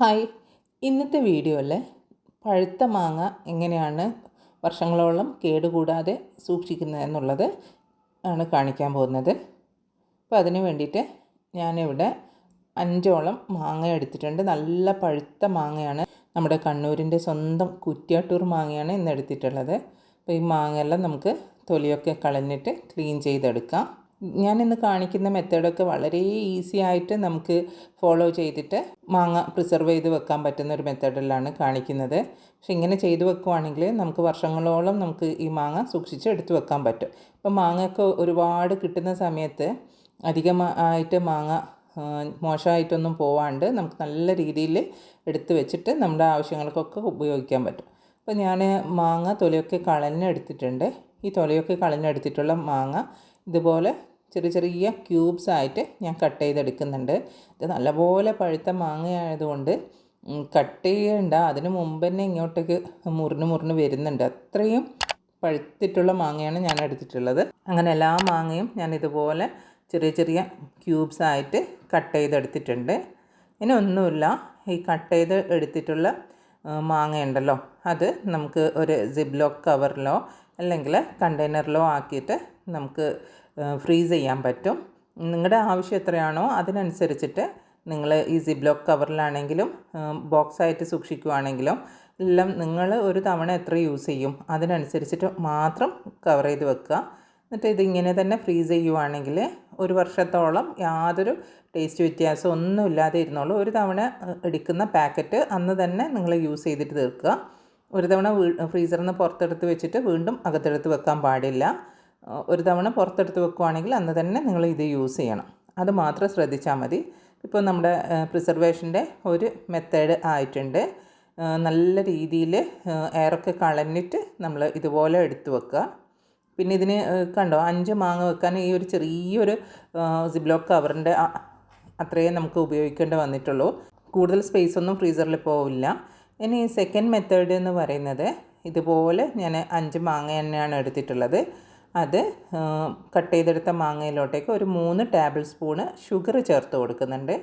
Hi. ഇന്നത്തെ വീഡിയോയിൽ പഴുത്ത മാങ്ങ എങ്ങനെയാണ് വർഷങ്ങളോളം കേടുകൂടാതെ സൂക്ഷിക്കുന്നത് എന്നുള്ളത് ആണ് കാണിക്കാൻ പോകുന്നത്. അപ്പോൾ അതിന് വേണ്ടിയിട്ട് ഞാനിവിടെ അഞ്ചോളം മാങ്ങ എടുത്തിട്ടുണ്ട്. നല്ല പഴുത്ത മാങ്ങയാണ് നമ്മുടെ കണ്ണൂരിന്റെ സ്വന്തം കുറ്റ്യാട്ടൂർ മാങ്ങയാണ് ഇന്ന് എടുത്തിട്ടുള്ളത്. അപ്പോൾ ഈ മാങ്ങയെല്ലാം നമുക്ക് തൊലിയൊക്കെ കളഞ്ഞിട്ട് ക്ലീൻ ചെയ്തെടുക്കാം. ഞാനിന്ന് കാണിക്കുന്ന മെത്തേഡൊക്കെ വളരെ ഈസി ആയിട്ട് നമുക്ക് ഫോളോ ചെയ്തിട്ട് മാങ്ങ പ്രിസർവ് ചെയ്ത് വെക്കാൻ പറ്റുന്ന ഒരു മെത്തേഡിലാണ് കാണിക്കുന്നത്. പക്ഷെ ഇങ്ങനെ ചെയ്തു വെക്കുവാണെങ്കിൽ നമുക്ക് വർഷങ്ങളോളം നമുക്ക് ഈ മാങ്ങ സൂക്ഷിച്ച് എടുത്തു വെക്കാൻ പറ്റും. ഇപ്പം മാങ്ങയൊക്കെ ഒരുപാട് കിട്ടുന്ന സമയത്ത് അധികമായിട്ട് മാങ്ങ മോശമായിട്ടൊന്നും പോവാണ്ട് നമുക്ക് നല്ല രീതിയിൽ എടുത്തു വെച്ചിട്ട് നമ്മുടെ ആവശ്യങ്ങൾക്കൊക്കെ ഉപയോഗിക്കാൻ പറ്റും. അപ്പോൾ ഞാൻ മാങ്ങ തൊലിയൊക്കെ കളഞ്ഞെടുത്തിട്ടുണ്ട്. ഈ തൊലയൊക്കെ കളഞ്ഞെടുത്തിട്ടുള്ള മാങ്ങ ഇതുപോലെ ചെറിയ ചെറിയ ക്യൂബ്സ് ആയിട്ട് ഞാൻ കട്ട് ചെയ്തെടുക്കുന്നുണ്ട്. ഇത് നല്ലപോലെ പഴുത്ത മാങ്ങയായതുകൊണ്ട് കട്ട് ചെയ്യേണ്ട. അതിന് മുമ്പ് തന്നെ ഇങ്ങോട്ടേക്ക് മുറിഞ്ഞ് മുറിഞ്ഞ് വരുന്നുണ്ട്. അത്രയും പഴുത്തിട്ടുള്ള മാങ്ങയാണ് ഞാൻ എടുത്തിട്ടുള്ളത്. അങ്ങനെ എല്ലാ മാങ്ങയും ഞാൻ ഇതുപോലെ ചെറിയ ചെറിയ ക്യൂബ്സ് ആയിട്ട് കട്ട് ചെയ്തെടുത്തിട്ടുണ്ട്. ഇനി ഒന്നുമില്ല. ഈ കട്ട് ചെയ്ത് എടുത്തിട്ടുള്ള മാങ്ങയുണ്ടല്ലോ. അത് നമുക്ക് ഒരു സിബ്ലോക്ക് കവറിലോ അല്ലെങ്കിൽ കണ്ടെയ്നറിലോ ആക്കിയിട്ട് നമുക്ക് ഫ്രീസ് ചെയ്യാൻ പറ്റും. നിങ്ങളുടെ ആവശ്യം എത്രയാണോ അതിനനുസരിച്ചിട്ട് നിങ്ങൾ ഈസി ബ്ലോക്ക് കവറിലാണെങ്കിലും ബോക്സായിട്ട് സൂക്ഷിക്കുവാണെങ്കിലും എല്ലാം നിങ്ങൾ ഒരു തവണ എത്ര യൂസ് ചെയ്യും അതിനനുസരിച്ചിട്ട് മാത്രം കവർ ചെയ്ത് വെക്കുക. എന്നിട്ട് ഇതിങ്ങനെ തന്നെ ഫ്രീസ് ചെയ്യുവാണെങ്കിൽ ഒരു വർഷത്തോളം യാതൊരു ടേസ്റ്റ് വ്യത്യാസം ഒന്നും ഇല്ലാതെ ഇരുന്നോളൂ. ഒരു തവണ എടുക്കുന്ന പാക്കറ്റ് അന്ന് തന്നെ നിങ്ങൾ യൂസ് ചെയ്തിട്ട് തീർക്കുക. ഒരു തവണ ഫ്രീസറിൽ നിന്ന് പുറത്തെടുത്ത് വെച്ചിട്ട് വീണ്ടും അകത്തെടുത്ത് വെക്കാൻ പാടില്ല. ഒരു തവണ പുറത്തെടുത്ത് വെക്കുവാണെങ്കിൽ അന്ന് തന്നെ നിങ്ങൾ ഇത് യൂസ് ചെയ്യണം. അത് മാത്രം ശ്രദ്ധിച്ചാൽ മതി. ഇപ്പോൾ നമ്മുടെ പ്രിസർവേഷന്റെ ഒരു മെത്തേഡ് ആയിട്ടുണ്ട്. നല്ല രീതിയിൽ എയറൊക്കെ കളഞ്ഞിട്ട് നമ്മൾ ഇതുപോലെ എടുത്ത് വെക്കുക. പിന്നെ ഇതിന് കണ്ടോ അഞ്ച് മാങ്ങ വെക്കാൻ ഈ ഒരു ചെറിയൊരു സിബ്ലോക്ക് കവറിന്റെ അത്രയേ നമുക്ക് ഉപയോഗിക്കേണ്ടി വന്നിട്ടുള്ളൂ. കൂടുതൽ സ്പേസ് ഒന്നും ഫ്രീസറിൽ പോവില്ല. ഇനി സെക്കൻഡ് മെത്തേഡ് എന്ന് പറയുന്നത് ഇതുപോലെ ഞാൻ അഞ്ച് മാങ്ങ തന്നെയാണ് എടുത്തിട്ടുള്ളത്. അത് കട്ട് ചെയ്തെടുത്ത മാങ്ങയിലോട്ടേക്ക് ഒരു മൂന്ന് ടേബിൾ സ്പൂണ് ഷുഗർ ചേർത്ത് കൊടുക്കുന്നുണ്ട്.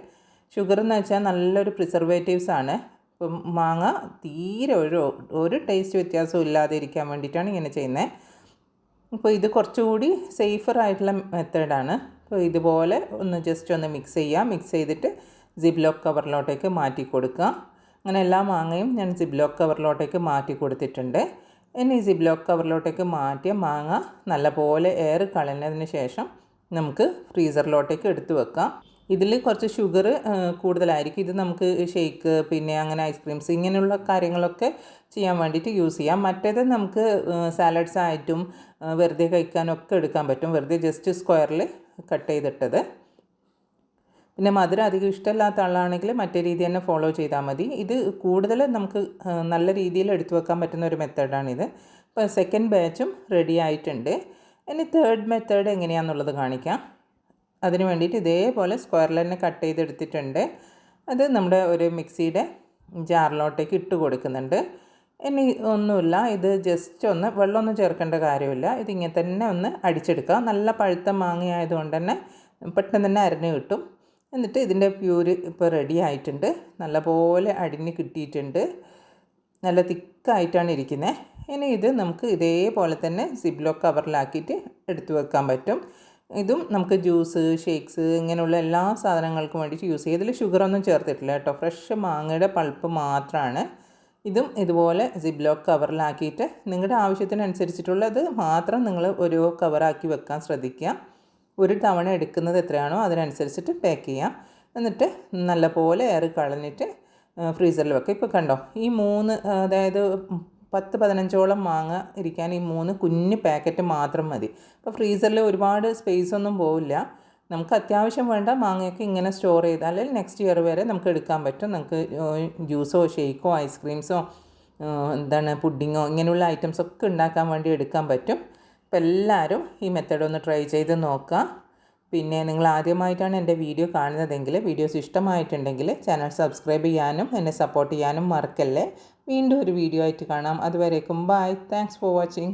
ഷുഗർ എന്ന് വെച്ചാൽ നല്ലൊരു പ്രിസർവേറ്റീവ്സ് ആണ്. ഇപ്പം മാങ്ങ തീരെ ഒരു ഒരു ടേസ്റ്റ് വ്യത്യാസവും ഇല്ലാതെ ഇരിക്കാൻ വേണ്ടിയിട്ടാണ് ഇങ്ങനെ ചെയ്യുന്നത് അപ്പോൾ ഇത് കുറച്ചുകൂടി സേഫർ ആയിട്ടുള്ള മെത്തേഡാണ് അപ്പോൾ ഇതുപോലെ ഒന്ന് ജസ്റ്റ് ഒന്ന് മിക്സ് ചെയ്യുക മിക്സ് ചെയ്തിട്ട് ജിബ്ലോക്ക് കവറിലോട്ടേക്ക് മാറ്റി കൊടുക്കുക അങ്ങനെ എല്ലാ മാങ്ങയും ഞാൻ സിബ്ലോക്ക് കവറിലോട്ടേക്ക് മാറ്റി കൊടുത്തിട്ടുണ്ട്. ഇനി സിബ്ലോക്ക് കവറിലോട്ടേക്ക് മാറ്റിയ മാങ്ങ നല്ലപോലെ എയർ കളഞ്ഞതിന് ശേഷം നമുക്ക് ഫ്രീസറിലോട്ടേക്ക് എടുത്തു വെക്കാം. ഇതിൽ കുറച്ച് ഷുഗർ കൂടുതലായിരിക്കും. ഇത് നമുക്ക് ഷേക്ക് പിന്നെ അങ്ങനെ ഐസ്ക്രീംസ് ഇങ്ങനെയുള്ള കാര്യങ്ങളൊക്കെ ചെയ്യാൻ വേണ്ടിയിട്ട് യൂസ് ചെയ്യാം. മറ്റേത് നമുക്ക് സാലഡ്സ് ആയിട്ടും ആ, വെറുതെ കഴിക്കാനൊക്കെ എടുക്കാൻ പറ്റും. വെറുതെ ജസ്റ്റ് സ്ക്വയറിൽ കട്ട് ചെയ്തിട്ടത്. പിന്നെ മധുരം അധികം ഇഷ്ടമില്ലാത്ത ആളാണെങ്കിൽ മറ്റേ രീതി തന്നെ ഫോളോ ചെയ്താൽ മതി. ഇത് കൂടുതൽ നമുക്ക് നല്ല രീതിയിൽ എടുത്തു വെക്കാൻ പറ്റുന്ന ഒരു മെത്തേഡാണിത് ഇപ്പോൾ സെക്കൻഡ് ബാച്ചും റെഡി ആയിട്ടുണ്ട്. ഇനി തേർഡ് മെത്തേഡ് എങ്ങനെയാണെന്നുള്ളത് കാണിക്കാം. അതിന് വേണ്ടിയിട്ട് ഇതേപോലെ സ്ക്വയറിൽ തന്നെ കട്ട് ചെയ്തെടുത്തിട്ടുണ്ട്. അത് നമ്മുടെ ഒരു മിക്സിയുടെ ജാറിലോട്ടേക്ക് ഇട്ട് കൊടുക്കുന്നുണ്ട്. ഇനി ഒന്നുമില്ല ഇത് ജസ്റ്റ് ഒന്ന് വെള്ളമൊന്നും ചേർക്കേണ്ട കാര്യമില്ല. ഇതിങ്ങനെ തന്നെ ഒന്ന് അടിച്ചെടുക്കുക നല്ല പഴുത്ത മാങ്ങയായതുകൊണ്ട് തന്നെ പെട്ടെന്ന് തന്നെ അരഞ്ഞു കിട്ടും. എന്നിട്ട് ഇതിന്റെ പ്യൂര് ഇപ്പോൾ റെഡി ആയിട്ടുണ്ട്. നല്ലപോലെ അടിഞ്ഞ് കിട്ടിയിട്ടുണ്ട്. നല്ല തിക്കായിട്ടാണ് ഇരിക്കുന്നത് ഇനി ഇത് നമുക്ക് ഇതേപോലെ തന്നെ സിബ്ലോ കവറിലാക്കിയിട്ട് എടുത്തു വെക്കാൻ പറ്റും. ഇതും നമുക്ക് ജ്യൂസ് ഷേക്സ് ഇങ്ങനെയുള്ള എല്ലാ സാധനങ്ങൾക്കും വേണ്ടിയിട്ട് യൂസ് ചെയ്യും. ഇതിൽ ഷുഗറൊന്നും ചേർത്തിട്ടില്ല കേട്ടോ. ഫ്രഷ് മാങ്ങയുടെ പൾപ്പ് മാത്രമാണ് ഇതും ഇതുപോലെ സിബ്ലോക്ക് കവറിലാക്കിയിട്ട് നിങ്ങളുടെ ആവശ്യത്തിനനുസരിച്ചിട്ടുള്ളത് മാത്രം നിങ്ങൾ ഒരു കവറാക്കി വെക്കാൻ ശ്രദ്ധിക്കുക. ഒരു തവണ എടുക്കുന്നത് എത്രയാണോ അതിനനുസരിച്ചിട്ട് പാക്ക് ചെയ്യാം. എന്നിട്ട് നല്ലപോലെ എയർ കളഞ്ഞിട്ട് ഫ്രീസറിൽ വെക്കുക ഇപ്പോൾ കണ്ടോ ഈ മൂന്ന് അതായത് പത്ത് പതിനഞ്ചോളം മാങ്ങ ഇരിക്കാൻ ഈ മൂന്ന് കുഞ്ഞ് പാക്കറ്റ് മാത്രം മതി. അപ്പോൾ ഫ്രീസറിൽ ഒരുപാട് സ്പേസ് ഒന്നും പോവില്ല. നമുക്ക് അത്യാവശ്യം വേണ്ട മാങ്ങയൊക്കെ ഇങ്ങനെ സ്റ്റോർ ചെയ്താൽ നെക്സ്റ്റ് ഇയർ വരെ നമുക്ക് എടുക്കാൻ പറ്റും. നമുക്ക് ജ്യൂസോ ഷേക്കോ ഐസ്ക്രീംസോ എന്താണ് പുഡിങ്ങോ ഇങ്ങനെയുള്ള ഐറ്റംസ് ഒക്കെ ഉണ്ടാക്കാൻ വേണ്ടി എടുക്കാൻ പറ്റും. അപ്പോൾ എല്ലാവരും ഈ മെത്തേഡ് ഒന്ന് ട്രൈ ചെയ്ത് നോക്കുക. പിന്നെ നിങ്ങൾ ആദ്യമായിട്ടാണ് എന്റെ വീഡിയോ കാണുന്നതെങ്കിൽ വീഡിയോസ് ഇഷ്ടമായിട്ടുണ്ടെങ്കിൽ ചാനൽ സബ്സ്ക്രൈബ് ചെയ്യാനും എന്നെ സപ്പോർട്ട് ചെയ്യാനും മറക്കല്ലേ. വീണ്ടും ഒരു വീഡിയോ ആയിട്ട് കാണാം. അതുവരേക്കും ബൈ താങ്ക്സ് ഫോർ വാച്ചിങ്